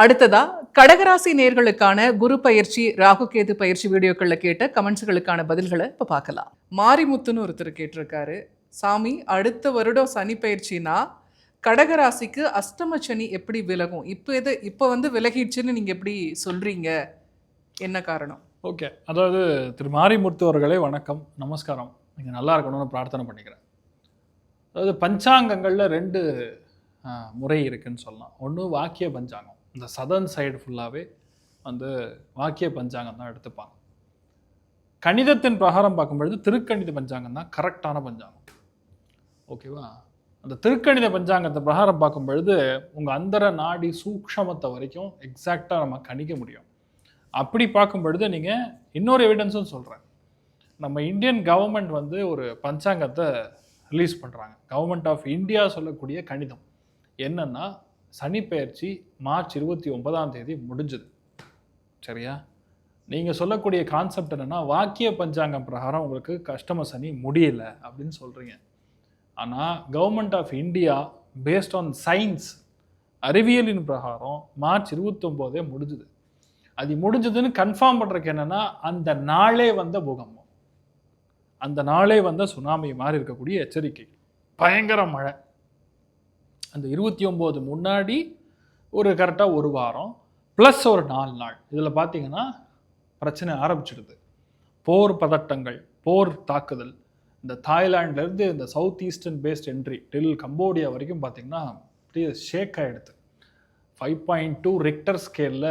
அடுத்ததா கடகராசி நேர்களுக்கான குரு பயிற்சி ராகு கேது பயிற்சி வீடியோக்களில் கேட்ட கமெண்ட்ஸ்களுக்கான பதில்களை இப்போ பார்க்கலாம். மாரிமுத்துன்னு ஒருத்தர் கேட்டிருக்காரு. சாமி அடுத்த வருடம் சனி பயிற்சினா கடகராசிக்கு அஷ்டம சனி எப்படி விலகும்? இப்போ எது இப்போ வந்து விலகிடுச்சுன்னு நீங்கள் எப்படி சொல்கிறீங்க என்ன காரணம்? ஓகே. அதாவது திரு மாரிமுத்து அவர்களே வணக்கம். நமஸ்காரம். நீங்கள் நல்லா இருக்கணும்னு பிரார்த்தனை பண்ணிக்கிறேன். அதாவது பஞ்சாங்கங்களில் ரெண்டு முறை இருக்குன்னு சொல்லலாம். ஒன்று வாக்கிய பஞ்சாங்கம். இந்த சதர்ன் சைடு ஃபுல்லாகவே வந்து வாக்கிய பஞ்சாங்கம் தான் எடுத்துப்பாங்க. கணிதத்தின் பிரகாரம் பார்க்கும்பொழுது திருக்கணித பஞ்சாங்கம் தான் கரெக்டான பஞ்சாங்கம். ஓகேவா அந்த திருக்கணித பஞ்சாங்கத்தை பிரகாரம் பார்க்கும் பொழுது உங்கள் அந்தர நாடி சூக்ஷமத்தை வரைக்கும் எக்ஸாக்டாக நம்ம கணிக்க முடியும். அப்படி பார்க்கும் பொழுது நீங்கள் இன்னொரு எவிடன்ஸும் சொல்கிறேன் நம்ம இந்தியன் கவர்மெண்ட் வந்து ஒரு பஞ்சாங்கத்தை ரிலீஸ் பண்ணுறாங்க கவர்மெண்ட் ஆஃப் இந்தியா சொல்லக்கூடிய கணிதம். என்னென்னா சனி பயிற்சி மார்ச் இருபத்தி ஒன்பதாம் தேதி முடிஞ்சது. சரியா? நீங்கள் சொல்லக்கூடிய கான்செப்ட் என்னென்னா வாக்கிய பஞ்சாங்கம் பிரகாரம் உங்களுக்கு கஸ்டமர் சனி முடியல அப்படின்னு சொல்கிறீங்க ஆனால் government of India based on science அறிவியலின் பிரகாரம் மார்ச் இருபத்தொம்போதே முடிஞ்சுது. அது முடிஞ்சதுன்னு கன்ஃபார்ம் பண்ணுறதுக்கு என்னென்னா அந்த நாளே வந்த பூகம்பம். அந்த நாளே வந்த சுனாமி மாதிரி இருக்கக்கூடிய எச்சரிக்கை. பயங்கர மழை. அந்த இருபத்தி ஒம்பது முன்னாடி ஒரு கரெக்டாக ஒரு வாரம் ப்ளஸ் ஒரு நாலு நாள். இதில் பார்த்தீங்கன்னா பிரச்சனை ஆரம்பிச்சிடுது. போர் பதட்டங்கள் போர் தாக்குதல். இந்த தாய்லாண்ட்லேருந்து இந்த south eastern pest entry till Cambodia வரைக்கும் பார்த்தீங்கன்னா அப்படியே ஷேக் ஆகிடுது ஃபைவ் பாயிண்ட் டூ ரிக்டர் ஸ்கேலில்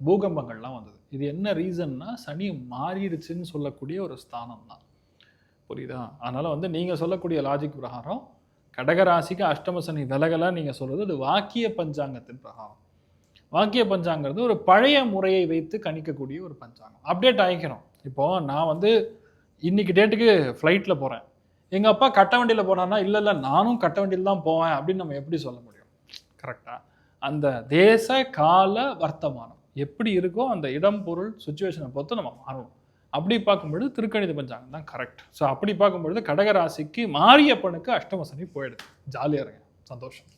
பூகம்பங்கள்லாம் வந்தது. இது என்ன ரீசன்னா சனி மாறிடுச்சுன்னு சொல்லக்கூடிய ஒரு ஸ்தானம் தான் புரியுதா? அதனால் வந்து நீங்கள் சொல்லக்கூடிய லாஜிக் பிரகாரம் கடகராசிக்கு அஷ்டமசனி விலகலாக நீங்கள் சொல்கிறது அது வாக்கிய பஞ்சாங்கத்தின் பிரகாரம். வாக்கிய பஞ்சாங்கிறது ஒரு பழைய முறையை வைத்து கணிக்கக்கூடிய ஒரு பஞ்சாங்கம். அப்டேட் ஆகிக்கிறோம் இப்போது நான் வந்து இன்னைக்கு டேட்டுக்கு ஃப்ளைட்டில் போகிறேன் எங்கள் அப்பா கட்ட வண்டியில் போனான்னா இல்லை இல்லை நானும் கட்ட வண்டியில் தான் போவேன் அப்படின்னு நம்ம எப்படி சொல்ல முடியும்? கரெக்டாக அந்த தேச கால வர்த்தமானம் எப்படி இருக்கோ அந்த இடம் பொருள் சுச்சுவேஷனை பொறுத்து நம்ம மாறணும். அப்படி பார்க்கும்பொழுது திருக்கணித பஞ்சாங்கம் தான் கரெக்ட் ஸோ அப்படி பார்க்கும்பொழுது கடகராசிக்கு மாரியப்பனுக்கு அஷ்டம சனி போயிடுது. ஜாலியாக இருங்க. சந்தோஷம்.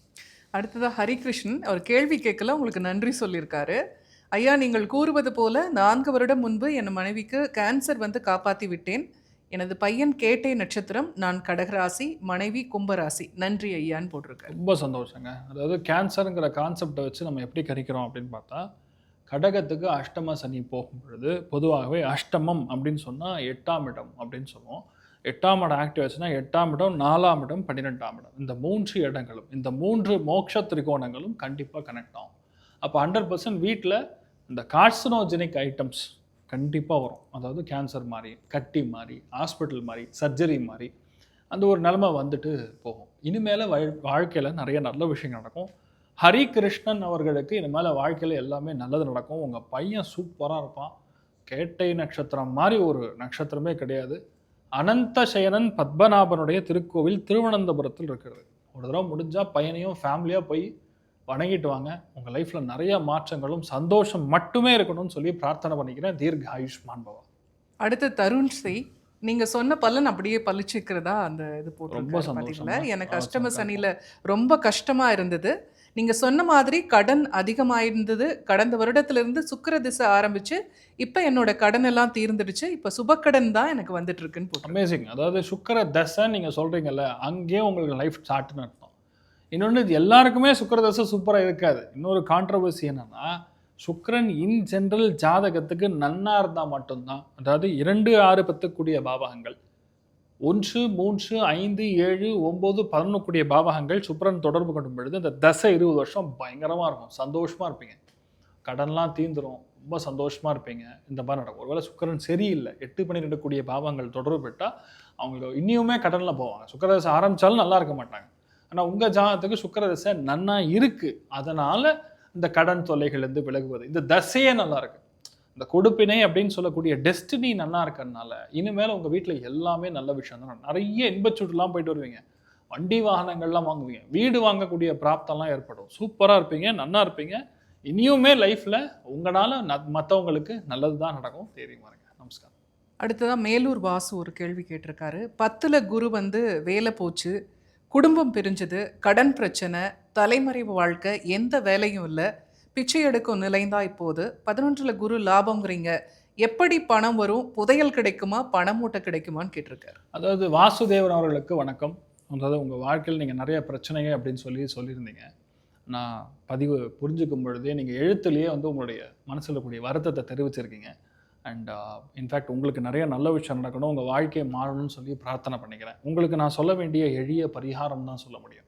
அடுத்ததா ஹரிகிருஷ்ணன் அவர் கேள்வி கேட்கல உங்களுக்கு நன்றி சொல்லியிருக்காரு. ஐயா நீங்கள் கூறுவது போல நான்கு வருடம் முன்பு என் மனைவிக்கு கேன்சர் வந்து காப்பாற்றி விட்டேன். எனது பையன் கேட்டை நட்சத்திரம் நான் கடகராசி மனைவி கும்பராசி. நன்றி ஐயான்னு போட்டிருக்காரு. ரொம்ப சந்தோஷங்க. அதாவது கேன்சருங்கிற கான்செப்டை வச்சு நம்ம எப்படி கணிக்கிறோம் அப்படின்னு பார்த்தா கடகத்துக்கு அஷ்டம சனி போகும் பொழுது பொதுவாகவே அஷ்டமம் அப்படின்னு சொன்னால் எட்டாம் இடம் அப்படின்னு சொல்லுவோம். எட்டாம் இடம் ஆக்டிவ் ஆச்சுன்னா எட்டாம் இடம் நாலாம் இடம் பன்னிரெண்டாம் இடம். இந்த மூன்று இடங்களும் இந்த மூன்று மோட்ச திரிகோணங்களும் கண்டிப்பாக கனெக்ட் ஆகும். அப்போ ஹண்ட்ரட் பர்சன்ட் வீட்டில் இந்த கார்சினோஜெனிக் ஐட்டம்ஸ் கண்டிப்பாக வரும். அதாவது கேன்சர் மாதிரி கட்டி மாதிரி ஹாஸ்பிட்டல் மாதிரி சர்ஜரி மாதிரி அந்த ஒரு நிலமை வந்துட்டு போகும். இனிமேல் வாழ்க்கையில் நிறைய நல்ல விஷயங்கள் நடக்கும். ஹரி கிருஷ்ணன் அவர்களுக்கு மேலே வாழ்க்கையில் எல்லாமே நல்லது நடக்கும். உங்கள் பையன் சூப்பராக இருப்பான். கேட்டை நட்சத்திரம் மாதிரி ஒரு நட்சத்திரமே கிடையாது. அனந்த சயனன் பத்மநாபனுடைய திருக்கோவில் திருவனந்தபுரத்தில் இருக்கிறது. ஒரு தடவை முடிஞ்சால் பையனையும் ஃபேமிலியாக போய் வணங்கிட்டு வாங்க. உங்கள் லைஃப்பில் நிறைய மாற்றங்களும் சந்தோஷம் மட்டுமே இருக்கணும்னு சொல்லி பிரார்த்தனை பண்ணிக்கிறேன். தீர்க ஆயுஷ்மான் பவா அடுத்து தருண் ஸ்ரீ நீங்க சொன்ன பலன் அப்படியே பலிச்சிக்கிறதா அந்த இது. பாத்தீங்களா? எனக்கு அஷ்டம சந்தோஷம். சனியில ரொம்ப கஷ்டமா இருந்தது. நீங்க சொன்ன மாதிரி கடன் அதிகமாயிருந்தது. கடந்த வருடத்துல இருந்து சுக்கிர திசை ஆரம்பிச்சு இப்ப என்னோட கடன் எல்லாம் தீர்ந்துடுச்சு. இப்ப சுபக்கடன் தான் எனக்கு வந்துட்டு இருக்குன்னு போட்டு அமேசிங் அதாவது சுக்கர தசை நீங்கள் சொல்கிறீங்கல்ல அங்கேயே உங்களுக்கு லைஃப் ஸ்டார்ட்னு அர்த்தம். இன்னொன்று இது எல்லாருக்குமே சுக்கிர தசை சூப்பராக இருக்காது. இன்னொரு கான்ட்ரவர்சி என்னன்னா சுக்ரன் இன் ஜென்ரல் ஜாதகத்துக்கு நன்னா இருந்தால் மட்டும்தான். அதாவது இரண்டு ஆறு பத்துக்கூடிய பாவகங்கள். ஒன்று மூன்று ஐந்து ஏழு ஒம்பது பதினொன்றுக்குரிய பாவகங்கள் சுக்கிரன் தொடர்பு கொண்டும் பொழுது இந்த தசை இருபது வருஷம் பயங்கரமாக இருக்கும். சந்தோஷமாக இருப்பீங்க. கடன்லாம் தீந்துரும். ரொம்ப சந்தோஷமாக இருப்பீங்க. இந்த மாதிரி நடக்கும். ஒருவேளை சுக்கரன் சரியில்லை. எட்டு பன்னிரெண்டு கூடிய பாவங்கள் தொடர்பு பெற்றால் அவங்களுக்கு இன்னியுமே கடனில் போவாங்க. சுக்கரதசை ஆரம்பித்தாலும் நல்லா இருக்க மாட்டாங்க. ஆனால் உங்கள் ஜாதகத்துக்கு சுக்கரதசை நன்னா இருக்குது அதனால் இந்த கடன் தொல்லைகள்லேருந்து விலகுவது. இந்த தசையே நல்லா இருக்கு இந்த கொடுப்பினை அப்படின்னு சொல்லக்கூடிய டெஸ்டினி நல்லா இருக்கிறதுனால இனிமேல் உங்கள் வீட்டில் எல்லாமே நல்ல விஷயம் தான். நிறைய இன்பச்சுற்றுலாம் போயிட்டு வருவீங்க. வண்டி வாகனங்கள்லாம் வாங்குவீங்க. வீடு வாங்கக்கூடிய பிராப்தம்லாம் ஏற்படும். சூப்பராக இருப்பீங்க நல்லா இருப்பீங்க. இனியுமே லைஃப்பில் உங்களால் ந மற்றவங்களுக்கு நல்லது தான் நடக்கும். தெரியுமா இருங்க நமஸ்காரம். மேலூர் வாசு ஒரு கேள்வி கேட்டிருக்காரு. பத்தில் குரு வந்து வேலை போச்சு குடும்பம் பிரிஞ்சது கடன் பிரச்சனை தலைமறைவு வாழ்க்கை எந்த வேலையும் இல்லை. பிச்சை எடுக்கும் நிலைந்தா இப்போது பதினொன்றில் குரு லாபம்ங்கிறீங்க. எப்படி பணம் வரும்? புதையல் கிடைக்குமா? பணம் மூட்டை கிடைக்குமான்னு கேட்டிருக்காரு. அதாவது வாசுதேவன் அவர்களுக்கு வணக்கம். அதாவது உங்கள் வாழ்க்கையில் நீங்கள் நிறைய பிரச்சனைகள் அப்படின்னு சொல்லி சொல்லியிருந்தீங்க. நான் பதிவு புரிஞ்சுக்கும் பொழுதே நீங்கள் எழுத்துலேயே வந்து உங்களுடைய மனசில் இருக்கக்கூடிய வருத்தத்தை தெரிவிச்சிருக்கீங்க. அண்ட் இன்ஃபேக்ட் uh, உங்களுக்கு நிறைய நல்ல விஷயம் நடக்கணும். உங்கள் வாழ்க்கையை மாறணும்னு சொல்லி பிரார்த்தனை பண்ணிக்கிறேன். உங்களுக்கு நான் சொல்ல வேண்டிய எளிய பரிகாரம் தான் சொல்ல முடியும்.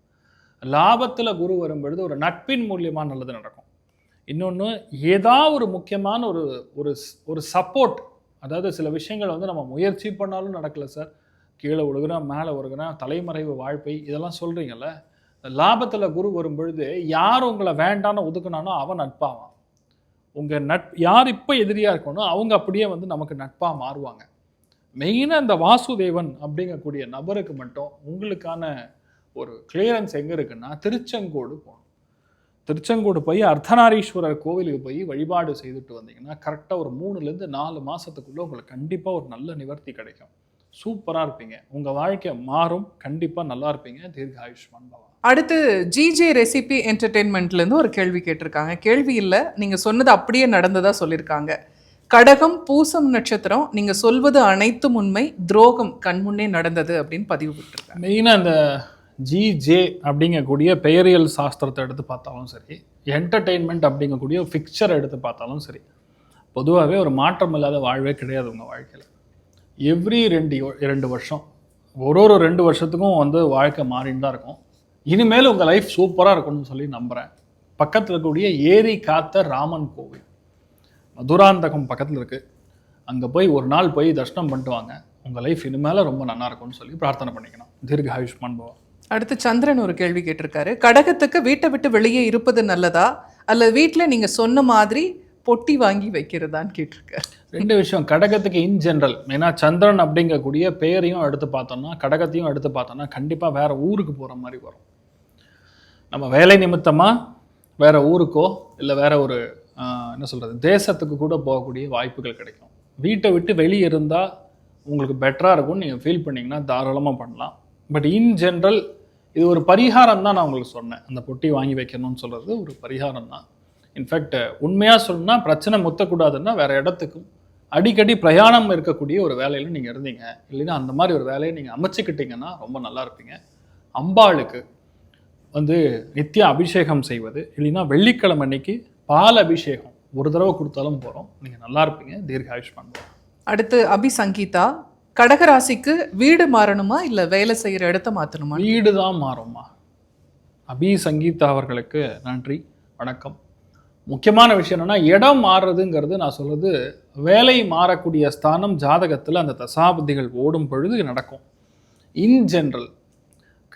லாபத்தில் குரு வரும்பொழுது ஒரு நட்பின் மூலியமாக நல்லது நடக்கும். இன்னொன்று ஏதாவது ஒரு முக்கியமான ஒரு ஒரு ஒரு சப்போர்ட் அதாவது சில விஷயங்கள் வந்து நம்ம முயற்சி பண்ணாலும் நடக்கலை சார். கீழே ஒழுகுனா மேலே ஒழுகுனா தலைமறைவு வாழ்க்கை இதெல்லாம் சொல்கிறீங்கல்ல லாபத்தில் குரு வரும்பொழுது யார் உங்களை வேண்டான்னு ஒதுக்குனானோ அவன் நட்பாவான். உங்கள் நட் யார் இப்போ எதிரியாக இருக்கணும் அவங்க அப்படியே வந்து நமக்கு நட்பாக மாறுவாங்க. மெயினாக இந்த வாசுதேவன் அப்படிங்கக்கூடிய நபருக்கு மட்டும் உங்களுக்கான ஒரு கிளியரன்ஸ் எங்கே இருக்குன்னா திருச்செங்கோடு போகணும். திருச்செங்கோடு போய் அர்த்தநாரீஸ்வரர் கோவிலுக்கு போய் வழிபாடு செய்துட்டு வந்தீங்கன்னா கரெக்டாக ஒரு மூணுலேருந்து நாலு மாதத்துக்குள்ளே உங்களுக்கு கண்டிப்பாக ஒரு நல்ல நிவர்த்தி கிடைக்கும். சூப்பராக இருப்பீங்க. உங்கள் வாழ்க்கை மாறும். கண்டிப்பாக நல்லா இருப்பீங்க. தீர்க்க ஆயுஷ்மான் பவா அடுத்து ஜிஜே ரெசிபி என்டர்டெயின்மெண்ட்லேருந்து ஒரு கேள்வி கேட்டிருக்காங்க. கேள்வி இல்லை. நீங்கள் சொன்னது அப்படியே நடந்ததா சொல்லியிருக்காங்க. கடகம் பூசம் நட்சத்திரம் நீங்கள் சொல்வது அனைத்தும் உண்மை. துரோகம் கண்முன்னே நடந்தது அப்படின்னு பதிவு விட்டுருக்காங்க மெயினாக இந்த ஜிஜே அப்படிங்கக்கூடிய பெயரியல் சாஸ்திரத்தை எடுத்து பார்த்தாலும் சரி என்டர்டெயின்மெண்ட் அப்படிங்கக்கூடிய ஃபிக்சர் எடுத்து பார்த்தாலும் சரி பொதுவாகவே ஒரு மாற்றம் இல்லாத வாழ்வே கிடையாது உங்கள் வாழ்க்கையில். எவ்ரி ரெண்டு ரெண்டு இரண்டு வருஷம் ஒரு ஒரு ரெண்டு வருஷத்துக்கும் வந்து வாழ்க்கை மாறின்னு தான் இருக்கும். இனிமேல் உங்கள் லைஃப் சூப்பராக இருக்கும்னு சொல்லி நம்புகிறேன் பக்கத்தில் இருக்கக்கூடிய ஏரி காத்த ராமன் கோவில் மதுராந்தகம் பக்கத்தில் இருக்குது அங்கே போய் ஒரு நாள் போய் தர்ஷனம் பண்ணிட்டு வாங்க. உங்கள் லைஃப் இனிமேல் ரொம்ப நல்லா இருக்கும்னு சொல்லி பிரார்த்தனை பண்ணிக்கணும். தீர்க்க ஆயுஷ்மான் பவா அடுத்து சந்திரன் ஒரு கேள்வி கேட்டிருக்காரு. கடகத்துக்கு வீட்டை விட்டு வெளியே இருப்பது நல்லதா? அல்லது வீட்டில் நீங்கள் சொன்ன மாதிரி பொட்டி வாங்கி வைக்கிறதான்னு கேட்டிருக்காரு. ரெண்டு விஷயம். கடகத்துக்கு இன் ஜென்ரல் ஏன்னா சந்திரன் அப்படிங்கக்கூடிய பெயரையும் எடுத்து பார்த்தோம்னா கடகத்தையும் எடுத்து பார்த்தோம்னா கண்டிப்பாக வேற ஊருக்கு போகிற மாதிரி வரும். நம்ம வேலை நிமித்தமாக வேறு ஊருக்கோ இல்லை வேற ஒரு என்ன சொல்கிறது தேசத்துக்கு கூட போகக்கூடிய வாய்ப்புகள் கிடைக்கும். வீட்டை விட்டு வெளியே இருந்தால் உங்களுக்கு பெட்டராக இருக்கும்னு நீங்கள் ஃபீல் பண்ணிங்கன்னா தாராளமாக பண்ணலாம். பட் இன் ஜென்ரல் இது ஒரு பரிகாரம் தான் நான் உங்களுக்கு சொன்னேன். அந்த பொட்டி வாங்கி வைக்கணும்னு சொல்கிறது ஒரு பரிகாரம் தான். இன்ஃபேக்ட் உண்மையாக சொன்னால் பிரச்சனை முத்தக்கூடாதுன்னா வேறு இடத்துக்கும் அடிக்கடி பிரயாணம் இருக்கக்கூடிய ஒரு வேலையில் நீங்கள் இருந்தீங்க. இல்லைன்னா அந்த மாதிரி ஒரு வேலையை நீங்கள் அமைச்சுக்கிட்டீங்கன்னா ரொம்ப நல்லா இருப்பீங்க. அம்பாளுக்கு வந்து நித்திய அபிஷேகம் செய்வது இல்லைன்னா வெள்ளிக்கிழமை அன்னைக்கு பால் அபிஷேகம் ஒரு தடவை கொடுத்தாலும் போகிறோம் நீங்கள் நல்லா இருப்பீங்க தீர்காயுஷ் ஆயுஷ்மான் அடுத்து அபி சங்கீதா கடகராசிக்கு வீடு மாறணுமா இல்லை வேலை செய்கிற இடத்த மாற்றணுமா வீடு தான் மாறும்மா. அபி சங்கீதா அவர்களுக்கு நன்றி வணக்கம். முக்கியமான விஷயம் என்னன்னா இடம் மாறுறதுங்கிறது நான் சொல்றது வேலை மாறக்கூடிய ஸ்தானம் ஜாதகத்தில் அந்த தசாபதிகள் ஓடும் பொழுது நடக்கும். இன் ஜென்ரல்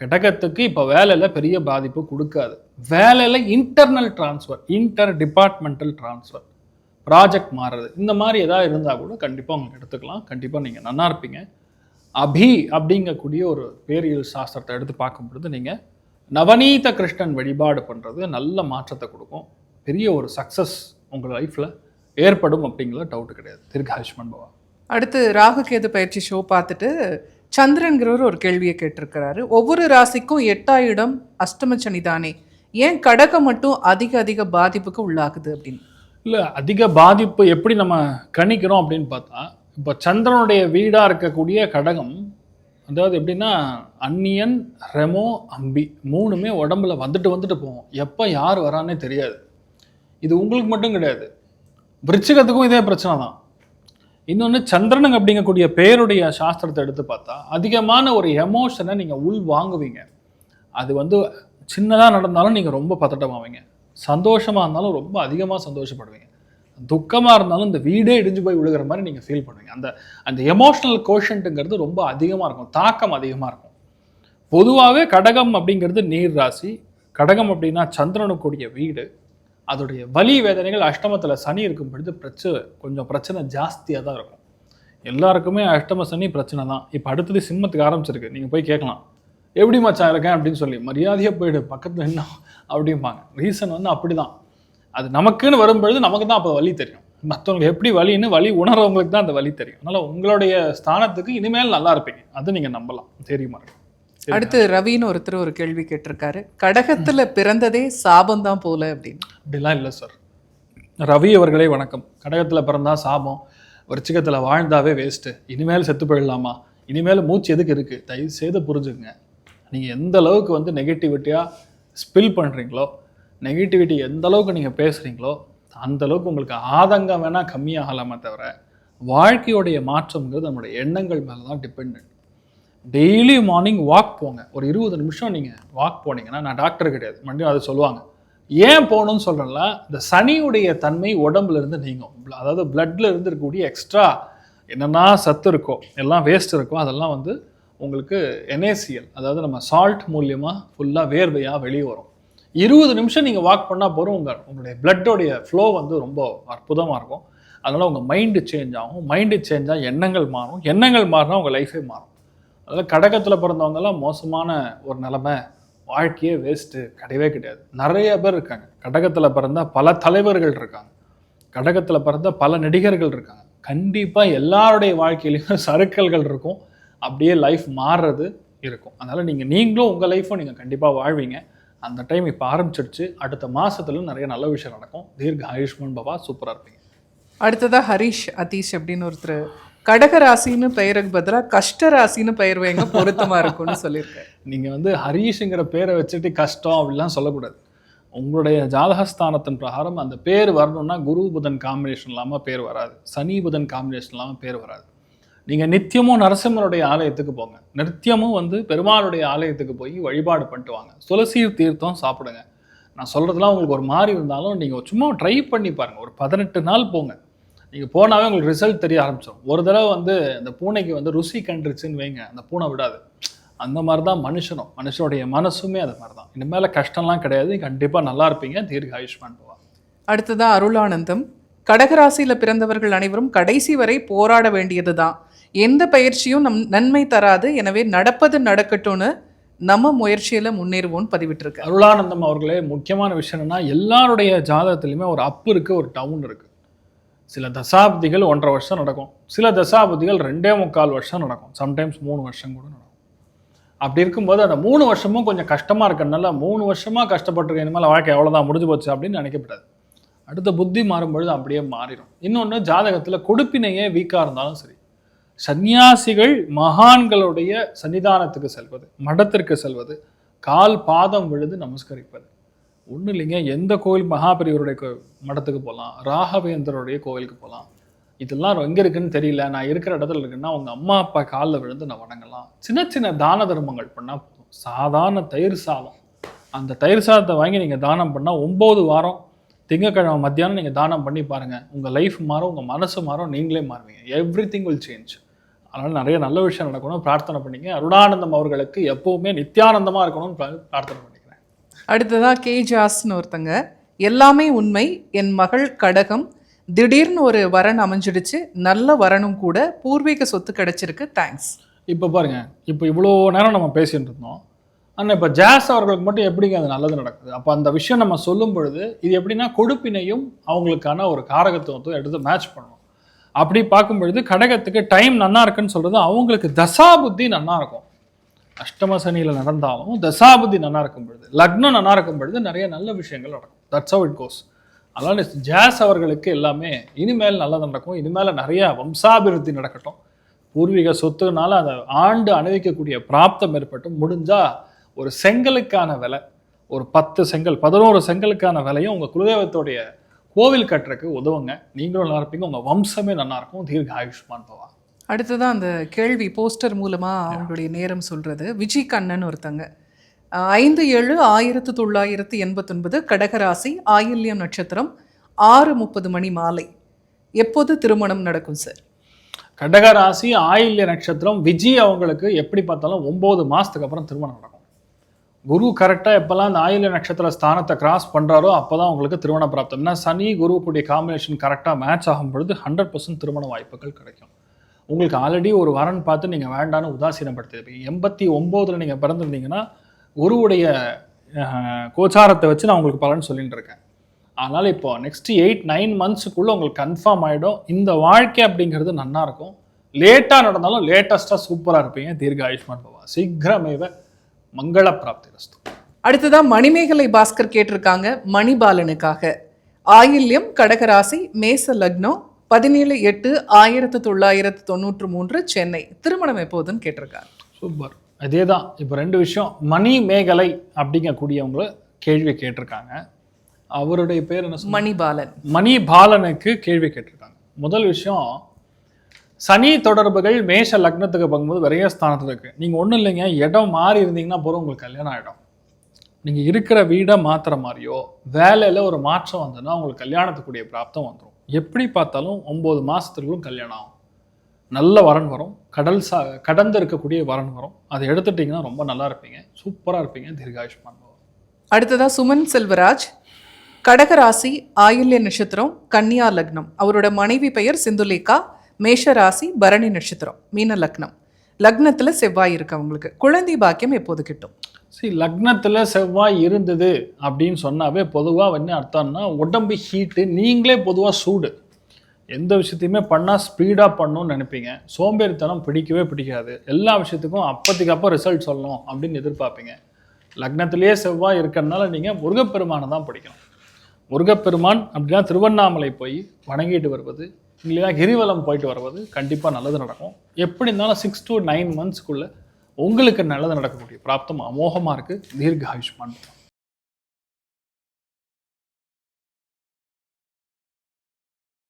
கடகத்துக்கு இப்போ வேலையில் பெரிய பாதிப்பு கொடுக்காது. வேலையில் internal transfer inter departmental transfer project மாறுறது. இந்த மாதிரி எதாவது இருந்தால் கூட கண்டிப்பாக உங்களுக்கு எடுத்துக்கலாம். கண்டிப்பாக நீங்கள் நல்லா இருப்பீங்க. அபி அப்படிங்கக்கூடிய ஒரு பேரியல் சாஸ்திரத்தை எடுத்து பார்க்கும் பொழுது நீங்கள் நவநீத கிருஷ்ணன் வழிபாடு பண்ணுறது நல்ல மாற்றத்தை கொடுக்கும். பெரிய ஒரு சக்ஸஸ் உங்கள் லைஃப்பில் ஏற்படும் அப்படிங்கிற டவுட் கிடையாது. தீர்க்க பவா அடுத்து ராகு கேது பயிற்சி ஷோ பார்த்துட்டு சந்திரன்கிறவர் ஒரு கேள்வியை கேட்டிருக்கிறாரு. ஒவ்வொரு ராசிக்கும் எட்டாயிடம் இடம் அஷ்டம சனி தானே. ஏன் கடகம் மட்டும் அதிக அதிக பாதிப்புக்கு உள்ளாகுது அப்படின்னு? இல்லை அதிக பாதிப்பு எப்படி நம்ம கணிக்கிறோம் அப்படின்னு பார்த்தா இப்போ சந்திரனுடைய வீடாக இருக்கக்கூடிய கடகம் அதாவது எப்படின்னா அன்னியன் ரெமோ அம்பி மூணுமே உடம்புல வந்துட்டு வந்துட்டு போகும். எப்போ யார் வரானே தெரியாது. இது உங்களுக்கு மட்டும் கிடையாது. விருச்சிகத்துக்கும் இதே பிரச்சனை தான். இன்னொன்று சந்திரனுங்க அப்படிங்கக்கூடிய பேருடைய சாஸ்திரத்தை எடுத்து பார்த்தா அதிகமான ஒரு எமோஷனை நீங்கள் உள் வாங்குவீங்க. அது வந்து சின்னதாக நடந்தாலும் நீங்கள் ரொம்ப பதட்டமாவீங்க. சந்தோஷமாக இருந்தாலும் ரொம்ப அதிகமாக சந்தோஷப்படுவீங்க. துக்கமாக இருந்தாலும் இந்த வீடே இடிஞ்சு போய் விழுகிற மாதிரி நீங்கள் ஃபீல் பண்ணுவீங்க. அந்த அந்த எமோஷனல் கோஷன்ட்டுங்கிறது ரொம்ப அதிகமாக இருக்கும். தாக்கம் அதிகமாக இருக்கும். பொதுவாகவே கடகம் அப்படிங்கிறது நீர் ராசி. கடகம் அப்படின்னா சந்திரனுக்குடிய வீடு. அதோடைய வலி வேதனைகள் அஷ்டமத்தில் சனி இருக்கும் பொழுது பிரச்சனை கொஞ்சம் பிரச்சனை ஜாஸ்தியாக தான் இருக்கும். எல்லாருக்குமே அஷ்டம சனி பிரச்சனை தான். இப்போ அடுத்தது சிம்மத்துக்கு ஆரம்பிச்சிருக்கு. நீங்கள் போய் கேட்கலாம். எப்படி மச்சான் இருக்கேன்? அப்படின்னு சொல்லி. மரியாதையாக போயிடு. பக்கத்தில் என்ன அப்படிம்பாங்க. ரீசன் வந்து அப்படி தான் அது நமக்குன்னு வரும்பொழுது நமக்கு தான் அப்போ வலி தெரியும். மற்றவங்களுக்கு எப்படி வலின்னு வலி உணர்றவங்களுக்கு தான் அந்த வலி தெரியும். அதனால் உங்களுடைய ஸ்தானத்துக்கு இனிமேல் நல்லா இருப்பீங்க. அது நீங்கள் நம்பலாம். தெரியுமா? அடுத்து ரவின்னு ஒருத்தர் ஒரு கேள்வி கேட்டிருக்காரு. கடகத்துல பிறந்ததே சாபம் போல அப்படின்னு. அப்படிலாம் இல்லை சார் ரவி அவர்களே வணக்கம். கடகத்தில் பிறந்தா சாபம். விருச்சிகத்தில் வாழ்ந்தாவே வேஸ்ட்டு இனிமேல் செத்து போயிடலாமா? இனிமேல் மூச்சு எதுக்கு இருக்குது தயவு செய்து புரிஞ்சுக்குங்க. நீங்கள் எந்த அளவுக்கு வந்து நெகட்டிவிட்டியாக ஸ்பில் பண்ணுறீங்களோ நெகட்டிவிட்டி எந்த அளவுக்கு நீங்கள் பேசுகிறீங்களோ அந்தளவுக்கு உங்களுக்கு ஆதங்கம் வேணால் கம்மியாகலாமே தவிர வாழ்க்கையோடைய மாற்றம்ங்கிறது நம்மளுடைய எண்ணங்கள் மேலே தான் டிபெண்ட் டெய்லி மார்னிங் வாக் போங்க. ஒரு இருபது நிமிஷம் நீங்கள் வாக் போனீங்கன்னா நான் டாக்டர் கிடையாது. மறுபடியும் அதை சொல்லுவாங்க. ஏன் போகணும்னு சொல்கிறேன்ல இந்த சனியுடைய தன்மை உடம்புல இருந்து நீங்கும் அதாவது பிளட்டில் இருந்து இருக்கக்கூடிய எக்ஸ்ட்ரா என்னென்னா சத்து இருக்கோ எல்லாம் வேஸ்ட் இருக்கோ அதெல்லாம் வந்து உங்களுக்கு என்ஏசிஎல் அதாவது நம்ம சால்ட் மூலியமாக ஃபுல்லாக வேர்வையாக வெளியே வரும். இருபது நிமிஷம் நீங்கள் வாக் பண்ணால் போகிறோம் உங்கள் உங்களுடைய பிளட்டோடைய ஃப்ளோ வந்து ரொம்ப அற்புதமாக இருக்கும். அதனால் உங்கள் மைண்டு சேஞ்ச் ஆகும். மைண்டு சேஞ்ச் எண்ணங்கள் மாறும். எண்ணங்கள் மாறினா உங்கள் லைஃபே மாறும். அதனால் கடகத்தில் பிறந்தவங்கெல்லாம் மோசமான ஒரு நிலைமை வாழ்க்கையே வேஸ்ட்டு கிடையவே கிடையாது. நிறைய பேர் இருக்காங்க. கடகத்தில் பிறந்த பல தலைவர்கள் இருக்காங்க. கடகத்தில் பிறந்த பல நடிகர்கள் இருக்காங்க. கண்டிப்பாக எல்லாருடைய வாழ்க்கையிலையும் சறுக்கல்கள் இருக்கும். அப்படியே லைஃப் மாறுறது இருக்கும். அதனால் நீங்கள் நீங்களும் உங்கள் லைஃப்பும் நீங்கள் கண்டிப்பாக வாழ்வீங்க. அந்த டைம் இப்போ ஆரம்பிச்சிடுச்சு அடுத்த மாசத்துல நிறைய நல்ல விஷயம் நடக்கும். தீர்க்க ஆயுஷ்மான் பவா சூப்பராக இருப்பீங்க. அடுத்ததா ஹரிஷ் அதீஷ் அப்படின்னு ஒருத்தர். கடக ராசின்னு பெயருக்கு பதிலா கஷ்ட ராசின்னு பெயர் வைங்க பொருத்தமா இருக்கும்னு சொல்லியிருக்காரு. நீங்கள் வந்து ஹரீஷுங்கிற பேரை வச்சுட்டு கஷ்டம் அப்படிலாம் சொல்லக்கூடாது. உங்களுடைய ஜாதகஸ்தானத்தின் பிரகாரம் அந்த பேர் வரணும்னா குரு புதன் காம்பினேஷன் இல்லாமல் பேர் வராது. சனி புதன் காம்பினேஷன் இல்லாமல் பேர் வராது. நீங்கள் நித்தியமும் நரசிம்மருடைய ஆலயத்துக்கு போங்க. நித்தியமும் வந்து பெருமாளுடைய ஆலயத்துக்கு போய் வழிபாடு பண்ணிட்டு வாங்க. துளசீர் தீர்த்தம் சாப்பிடுங்க. நான் சொல்கிறதுலாம் உங்களுக்கு ஒரு மாதிரி இருந்தாலும் நீங்கள் சும்மா ட்ரை பண்ணி பாருங்கள் ஒரு பதினெட்டு நாள் போங்க. நீங்கள் போனாவே உங்களுக்கு ரிசல்ட் தெரிய ஆரம்பிச்சிடும் ஒரு தடவை வந்து இந்த பூனைக்கு வந்து ருசி கண்டுருச்சுன்னு வைங்க. அந்த பூனை விடாது. அந்த மாதிரி தான் மனுஷனும். மனுஷனுடைய மனசுமே அது மாதிரி தான் இனிமேல் கஷ்டம்லாம் கிடையாது. கண்டிப்பாக நல்லா இருப்பீங்க. தீர்க்க ஆயுஷ்மான் போவா அடுத்ததாக அருளானந்தம். கடகராசியில் பிறந்தவர்கள் அனைவரும் கடைசி வரை போராட வேண்டியது தான் எந்த பயிற்சியும் நம் நன்மை தராது. எனவே நடப்பது நடக்கட்டும்னு நம்ம முயற்சியில் முன்னேறுவோம்னு பதிவிட்டிருக்காரு அருளானந்தம் அவர்களே முக்கியமான விஷயம் என்னன்னா எல்லாருடைய ஜாதகத்துலையுமே ஒரு அப்பு இருக்குது ஒரு டவுன் இருக்குது சில தசாப்திகள் ஒன்றரை வருஷம் நடக்கும். சில தசாப்திகள் ரெண்டே முக்கால் வருஷம் நடக்கும். சம்டைம்ஸ் மூணு வருஷம் கூட நடக்கும். அப்படி இருக்கும்போது அந்த மூணு வருஷமும் கொஞ்சம் கஷ்டமாக இருக்கிறதுனால மூணு வருஷமாக கஷ்டப்பட்டிருக்க இனிமேல் வாழ்க்கை எவ்வளோதான் முடிஞ்சு போச்சு அப்படின்னு நினைக்கப்படாது. அடுத்த புத்தி மாறும்பொழுது அப்படியே மாறிடும். இன்னொன்று ஜாதகத்தில் கொடுப்பினையே வீக்காக இருந்தாலும் சரி. சந்நியாசிகள் மகான்களுடைய சன்னிதானத்துக்கு செல்வது மடத்திற்கு செல்வது கால் பாதம் விழுது நமஸ்கரிப்பது. ஒன்றும் இல்லைங்க எந்த கோவில் மகாபெரியவருடைய கோ மடத்துக்கு போகலாம் ராகவேந்தருடைய கோவிலுக்கு போகலாம் இதெல்லாம் எங்கே இருக்குன்னு தெரியல நான் இருக்கிற இடத்துல இருக்குன்னா உங்கள் அம்மா அப்பா காலில் விழுந்து நான் வணங்கலாம். சின்ன சின்ன தான தர்மங்கள் பண்ணால் போதும். சாதாரண தயிர் சாதம். அந்த தயிர் சாதத்தை வாங்கி நீங்கள் தானம் பண்ணால் ஒம்பது வாரம் திங்கக்கிழமை மத்தியானம் நீங்கள் தானம் பண்ணி பாருங்கள் உங்கள் லைஃப் மாறும் உங்கள் மனசு மாறும் நீங்களே மாறுவீங்க. எவ்ரி திங் வில் சேஞ்ச் அதனால் நிறைய நல்ல விஷயம் நடக்கணும் பிரார்த்தனை பண்ணிங்க. அருணானந்தம் அவர்களுக்கு எப்பவுமே நித்தியானந்தமாக இருக்கணும்னு பிர- பிரார்த்தனை பண்ணிக்கிறேன். அடுத்ததா கே. ஜாஸ்னு ஒருத்தங்க. எல்லாமே உண்மை. என் மகள் கடகம். திடீர்னு ஒரு வரன் அமைஞ்சிடுச்சு. நல்ல வரனும் கூட. பூர்வீக சொத்து கிடைச்சிருக்கு. தேங்க்ஸ் இப்போ பாருங்க. இப்போ இவ்வளோ நேரம் நம்ம பேசிட்டு இருந்தோம். ஆனால் இப்போ ஜாஸ் அவர்களுக்கு மட்டும் எப்படிங்க அது நல்லது நடக்குது? அப்போ அந்த விஷயம் நம்ம சொல்லும் பொழுது இது எப்படின்னா கொடுப்பினையும் அவங்களுக்கான ஒரு காரகத்துவத்தை எடுத்து மேட்ச் பண்ணணும். அப்படி பார்க்கும் பொழுது கடகத்துக்கு டைம் நல்லா இருக்குன்னு சொல்றது அவங்களுக்கு தசாபுத்தி நல்லா இருக்கும். அஷ்டம சனியில் நடந்தாலும் தசாபுத்தி நல்லா இருக்கும் பொழுது லக்னம் நல்லா இருக்கும் பொழுது நிறைய நல்ல விஷயங்கள் நடக்கும். தட்ஸ் how இட் கோஸ் அதனால ஜாஸ் அவர்களுக்கு எல்லாமே இனிமேல் நல்லது நடக்கும். இனிமேல் நிறைய வம்சாபிவிருத்தி நடக்கட்டும். பூர்வீக சொத்துனால அதை ஆண்டு அணிவிக்கக்கூடிய பிராப்தம் ஏற்பட்டும். முடிஞ்சால் ஒரு செங்கலுக்கான விலை ஒரு பத்து செங்கல் பதினோரு செங்கலுக்கான விலையும் உங்கள் குலதெய்வத்தோடைய கோவில் கட்டுறதுக்கு உதவுங்க. நீங்களும் நல்லா இருப்பீங்க. உங்கள் வம்சமே நல்லா இருக்கும். தீர்க்க ஆயுஷ்மான் பவா. அடுத்ததான் அந்த கேள்வி போஸ்டர் மூலமா அவங்களுடைய நேரம் சொல்றது. விஜய் கண்ணன் ஒருத்தங்க. ஐந்து ஏழு ஆயிரத்து தொள்ளாயிரத்து எண்பத்தொன்பது கடகராசி ஆயில்யம் நட்சத்திரம் ஆறு முப்பது மணி மாலை. எப்போது திருமணம் நடக்கும் சார் கடக ராசி ஆயில்ய நட்சத்திரம் விஜய் அவங்களுக்கு எப்படி பார்த்தாலும் ஒம்பது மாதத்துக்கு அப்புறம் திருமணம் நடக்கும். குரு கரெக்டாக எப்போல்லாம் அந்த ஆயுள நட்சத்திர ஸ்தானத்தை கிராஸ் பண்ணுறாரோ அப்போ தான் உங்களுக்கு திருமண பிராப்தம். ஏன்னா சனி குருவுக்குடைய காம்பினேஷன் கரெக்டாக மேட்ச் ஆகும் பொழுது ஹண்ட்ரட் பர்சன்ட் திருமண வாய்ப்புகள் கிடைக்கும். உங்களுக்கு ஆல்ரெடி ஒரு வரன் பார்த்து நீங்கள் வேண்டான்னு உதாசீனப்படுத்திருப்பீங்க எண்பத்தி ஒம்போதில் நீங்கள் பிறந்திருந்தீங்கன்னா குருவுடைய கோச்சாரத்தை வச்சு நான் உங்களுக்கு பலன் சொல்லிட்டு இருக்கேன். அதனால் இப்போ நெக்ஸ்ட் எயிட் நைன் மந்த்ஸுக்குள்ளே உங்களுக்கு கன்ஃபார்ம் ஆகிடும் இந்த வாழ்க்கை அப்படிங்கிறது நல்லாயிருக்கும் லேட்டாக நடந்தாலும் லேட்டஸ்ட்டாக சூப்பராக இருப்பீங்க. தீர்க்க ஆயுஷ்மான் பவா சீக்கிரமேவ மங்கள பிராப்தி ரஸ்து அடுத்ததா மணிமேகலை பாஸ்கர் கேட்டிருக்காங்க மணிபாலனுக்காக. ஆயில்யம் கடகராசி மேச லக்னம் பதினேழு எட்டு ஆயிரத்து தொள்ளாயிரத்து தொண்ணூற்று மூன்று சென்னை. திருமணம் எப்போதுன்னு கேட்டிருக்காங்க சூப்பர். அதே தான் இப்போ ரெண்டு விஷயம் மணி மேகலை அப்படிங்கக்கூடியவங்கள கேள்வி கேட்டிருக்காங்க. அவருடைய பேர் என்ன? மணிபாலன். மணி பாலனுக்கு கேள்வி கேட்டிருக்காங்க. முதல் விஷயம் சனி தொடர்புகள் மேஷ லக்னத்துக்கு பார்க்கும்போது விரயஸ்தானத்தில் இருக்குது நீங்கள் ஒன்றும் இல்லைங்க இடம் மாறி இருந்தீங்கன்னா போகிறோம் உங்களுக்கு கல்யாணம் ஆகிடும் நீங்கள் இருக்கிற வீடை மாற்றுற மாதிரியோ வேலையில் ஒரு மாற்றம் வந்ததுன்னா உங்களுக்கு கல்யாணத்துக்குரிய பிராப்தம் வந்துடும் எப்படி பார்த்தாலும் ஒம்பது மாதத்துக்குள்ளும் கல்யாணம் ஆகும். நல்ல வரன் வரும். கடல் சா கடந்து இருக்கக்கூடிய வரன் வரும். அதை எடுத்துட்டிங்கன்னா ரொம்ப நல்லா இருப்பீங்க. சூப்பராக இருப்பீங்க. தீர்காயுஷ்மான் அடுத்ததாக சுமன் செல்வராஜ். கடகராசி ஆயில்ய நட்சத்திரம் கன்னியா லக்னம். அவரோட மனைவி பெயர் சிந்துலேகா. மேஷ ராசி பரணி நட்சத்திரம் மீன லக்னம். லக்னத்தில் செவ்வாய் இருக்கு அவங்களுக்கு. குழந்தை பாக்கியம் எப்போது கிட்டும்? சரி லக்னத்தில் செவ்வாய் இருந்தது அப்படின்னு சொன்னாவே பொதுவாக என்ன அர்த்தம்னா உடம்பு ஹீட்டு நீங்களே பொதுவாக சூடு. எந்த விஷயத்தையுமே பண்ணால் ஸ்பீடாக பண்ணணும்னு நினைப்பீங்க. சோம்பேறித்தனம் பிடிக்கவே பிடிக்காது. எல்லா விஷயத்துக்கும் அப்போதைக்கு அப்போ ரிசல்ட் சொல்லணும் அப்படின்னு எதிர்பார்ப்பீங்க. லக்னத்திலேயே செவ்வாய் இருக்கிறதுனால நீங்கள் முருகப்பெருமானை தான் பிடிக்கணும். முருகப்பெருமான் அப்படின்னா திருவண்ணாமலை போய் வணங்கிட்டு வருவது இல்லையா? கிரிவலம் போயிட்டு வருவது கண்டிப்பாக நல்லது நடக்கும். எப்படி இருந்தாலும் சிக்ஸ் டு நைன் மந்த்ஸ்க்குள்ளே உங்களுக்கு நல்லது நடக்கக்கூடிய பிராப்தம் அமோகமாக இருக்குது தீர்க்க ஆயுஷ்மான்.